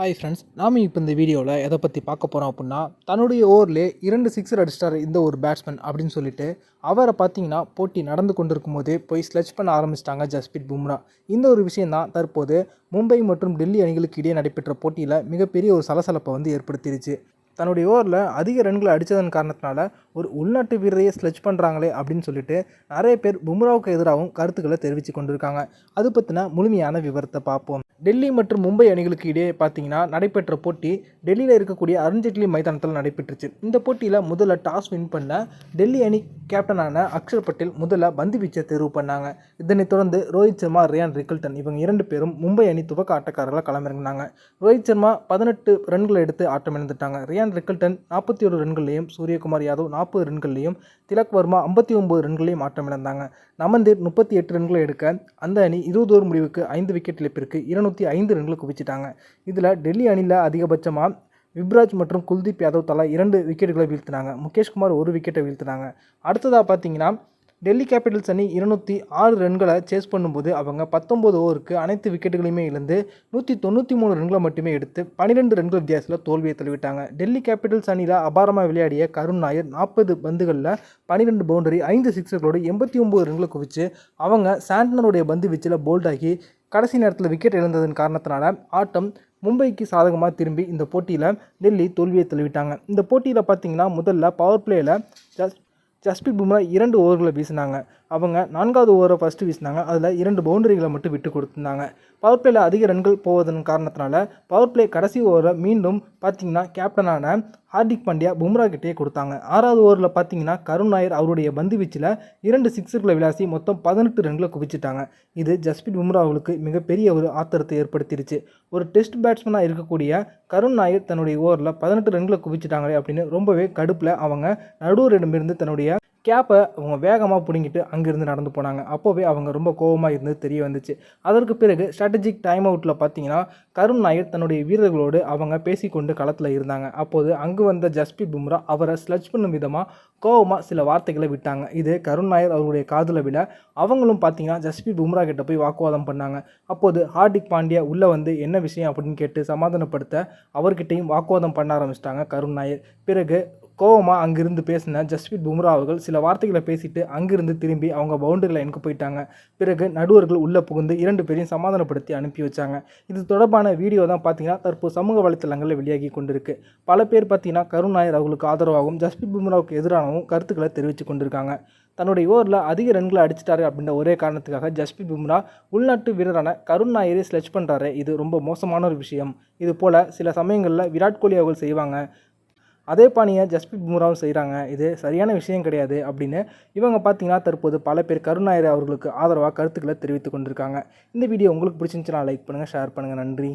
Hi friends நாம் இப்போ இந்த வீடியோவில் எதை பற்றி பார்க்க போகிறோம் அப்படின்னா தன்னுடைய ஓவர்லே இரண்டு சிக்ஸர் அடிச்சிட்டார் இந்த ஒரு பேட்ஸ்மேன் அப்படின்னு சொல்லிட்டு அவரை பார்த்தீங்கன்னா போட்டி நடந்து கொண்டிருக்கும் போதே போய் ஸ்லெச் பண்ண ஆரம்பிச்சிட்டாங்க ஜஸ்பிரித் பும்ரா இந்த ஒரு விஷயம் தான் தற்போது மும்பை மற்றும் டெல்லி அணிகளுக்கு இடையே நடைபெற்ற போட்டியில் மிகப்பெரிய ஒரு சலசலப்பை வந்து ஏற்படுத்திருச்சு. தன்னுடைய ஓவரில் அதிக ரன்களை அடித்ததன் காரணத்தினால ஒரு உள்நாட்டு வீரரையே ஸ்லெச் பண்ணுறாங்களே அப்படின்னு சொல்லிட்டு நிறைய பேர் பும்ராவுக்கு எதிராகவும் கருத்துக்களை தெரிவித்து கொண்டிருக்காங்க. அது பற்றின முழுமையான விவரத்தை பார்ப்போம். டெல்லி மற்றும் மும்பை அணிகளுக்கு இடையே பார்த்தீங்கன்னா நடைபெற்ற போட்டி டெல்லியில் இருக்கக்கூடிய அருண்ஜேட்லி மைதானத்தில் நடைபெற்றுச்சு. இந்த போட்டியில் முதல்ல டாஸ் வின் பண்ண டெல்லி அணி கேப்டனான அக்ஷர் பட்டேல் முதல்ல பந்து வீச்சை தேர்வு பண்ணாங்க. இதனைத் தொடர்ந்து ரோஹித் சர்மா ரியான் ரிக்கல்டன் இவங்க இரண்டு பேரும் மும்பை அணி துவக்க ஆட்டக்காரர்களாக களமிறங்கினாங்க. ரோஹித் சர்மா பதினெட்டு ரன்களை எடுத்து ஆட்டம் இழந்துட்டாங்க. ரியான் ரிக்கல்டன் நாற்பத்தி ஒரு ரன்கள்லையும் சூரியகுமார் யாதவ் நாற்பது ரன்கள்லையும் திலக் வர்மா ஐம்பத்தி ஒம்பது ரன்களையும் ஆட்டம் இழந்தாங்க. நமந்தீர் முப்பத்தி எட்டு ரன்களை எடுக்க அந்த அணி இருபது ஓவர் முடிவுக்கு ஐந்து விக்கெட் இழப்பிற்கு இருநூற்றி ஐந்து ரன்களை குவிச்சிட்டாங்க. இதில் டெல்லி அணியில் அதிகபட்சமாக விப்ராஜ் மற்றும் குல்தீப் யாதவ் தலா இரண்டு விக்கெட்டுகளை வீழ்த்தினாங்க. முகேஷ்குமார் ஒரு விக்கெட்டை வீழ்த்தினாங்க. அடுத்ததாக பார்த்தீங்கன்னா டெல்லி கேபிட்டல்ஸ் அணி இருநூற்றி ஆறு ரன்களை சேஸ் பண்ணும்போது அவங்க பத்தொம்போது ஓவருக்கு அனைத்து விக்கெட்டுகளையுமே இழந்து நூற்றி தொண்ணூற்றி மூணு ரன்களை மட்டுமே எடுத்து பன்னிரெண்டு ரன்கள் வித்தியாசத்தில் தோல்வியை தழுவிட்டாங்க. டெல்லி கேபிட்டல்ஸ் அணியில் அபாரமாக விளையாடிய கருண் நாயர் நாற்பது பந்துகளில் பன்னிரெண்டு பவுண்டரி ஐந்து சிக்ஸர்களோடு எண்பத்தி ஒம்பது ரன்களை குவிச்சு அவங்க சாண்டனருடைய பந்து வீச்சில் போல்டாகி கடைசி நேரத்தில் விக்கெட் இழந்ததன் காரணத்தினால ஆட்டம் மும்பைக்கு சாதகமாக திரும்பி இந்த போட்டியில் டெல்லி தோல்வியை தழுவிட்டாங்க. இந்த போட்டியில் பார்த்தீங்கன்னா முதல்ல பவர் பிளேயில் ஜஸ் ஜஸ்பிரித் பும்ரா இரண்டு ஓவர்களை வீசினாங்க. அவங்க நான்காவது ஓவரை ஃபஸ்ட்டு வீசினாங்க. அதில் இரண்டு பவுண்டரிகளை மட்டும் விட்டு கொடுத்துருந்தாங்க. பவர் பிளேயில் அதிக ரன்கள் போவதன் காரணத்தினால பவர் பிளே கடைசி ஓவரை மீண்டும் பார்த்தீங்கன்னா கேப்டனான ஹார்திக் பாண்டியா பும்ரா கிட்டே கொடுத்தாங்க. ஆறாவது ஓவரில் பார்த்தீங்கன்னா கருண் நாயர் அவருடைய பந்து வீச்சில் இரண்டு சிக்ஸர்களை விளாசி மொத்தம் பதினெட்டு ரன்களை குவிச்சிட்டாங்க. இது ஜஸ்பிட் பும்ரா அவர்களுக்கு மிகப்பெரிய ஒரு ஆத்திரத்தை ஏற்படுத்திருச்சு. ஒரு டெஸ்ட் பேட்ஸ்மேனாக இருக்கக்கூடிய கருண் நாயர் தன்னுடைய ஓவரில் பதினெட்டு ரன்களை குவிச்சிட்டாங்களே அப்படின்னு ரொம்பவே கடுப்பில் அவங்க நடுவரிடமிருந்து தன்னுடைய கேப்பை அவங்க வேகமாக பிடுங்கிட்டு அங்கேருந்து நடந்து போனாங்க. அப்போவே அவங்க ரொம்ப கோபமாக இருந்து தெரிய வந்துச்சு. அதற்கு பிறகு ஸ்ட்ராட்டஜிக் டைம் அவுட்டில் பார்த்தீங்கன்னா கருண் நாயர் தன்னுடைய வீரர்களோடு அவங்க பேசிக்கொண்டு களத்தில் இருந்தாங்க. அப்போது அங்கு வந்த ஜஸ்பி பும்ரா அவரை ஸ்லட்ச் பண்ணும் விதமாக கோபமாக சில வார்த்தைகளை விட்டாங்க. இது கருண் நாயர் அவருடைய காதில் விட அவங்களும் பார்த்தீங்கன்னா ஜஸ்பி பும்ரா கிட்ட போய் வாக்குவாதம் பண்ணாங்க. அப்போது ஹார்திக் பாண்டியா உள்ளே வந்து என்ன விஷயம் அப்படின்னு கேட்டு சமாதானப்படுத்த அவர்கிட்டையும் வாக்குவாதம் பண்ண ஆரம்பிச்சிட்டாங்க கருண் நாயர். பிறகு கோவமாக அங்கிருந்து பேசின ஜஸ்பிரித் பும்ரா அவர்கள் சில வார்த்தைகளை பேசிட்டு அங்கிருந்து திரும்பி அவங்க பவுண்டரி லைனுக்கு போயிட்டாங்க. பிறகு நடுவர்கள் உள்ளே புகுந்து இரண்டு பேரையும் சமாதானப்படுத்தி அனுப்பி வச்சாங்க. இது தொடர்பான வீடியோ தான் பார்த்தீங்கன்னா தற்போது சமூக வலைத்தளங்களில் வெளியாகி கொண்டிருக்கு. பல பேர் பார்த்தீங்கன்னா கருண் நாயர் அவர்களுக்கு ஆதரவாகவும் ஜஸ்பிரித் பும்ராவுக்கு எதிராகவும் கருத்துக்களை தெரிவித்து கொண்டிருக்காங்க. தன்னுடைய ஓவரில் அதிக ரன்களை அடிச்சிட்டாரு அப்படின்ற ஒரே காரணத்துக்காக ஜஸ்பிரித் பும்ரா உள்நாட்டு வீரரான கருண் நாயரை ஸ்லெச் பண்ணுறாரு இது ரொம்ப மோசமான ஒரு விஷயம். இது போல் சில சமயங்களில் விராட் கோலி அவர்கள் செய்வாங்க. அதே பாணியை ஜஸ்பிரித் பும்ராவும் செய்கிறாங்க இது சரியான விஷயம் கிடையாது அப்படின்னு இவங்க பார்த்தீங்கன்னா தற்போது பல பேர் கருணாயர் அவர்களுக்கு ஆதரவாக கருத்துக்களை தெரிவித்து கொண்டிருக்காங்க. இந்த வீடியோ உங்களுக்கு பிடிச்சிருந்துச்சுன்னா லைக் பண்ணுங்கள் ஷேர் பண்ணுங்கள் நன்றி.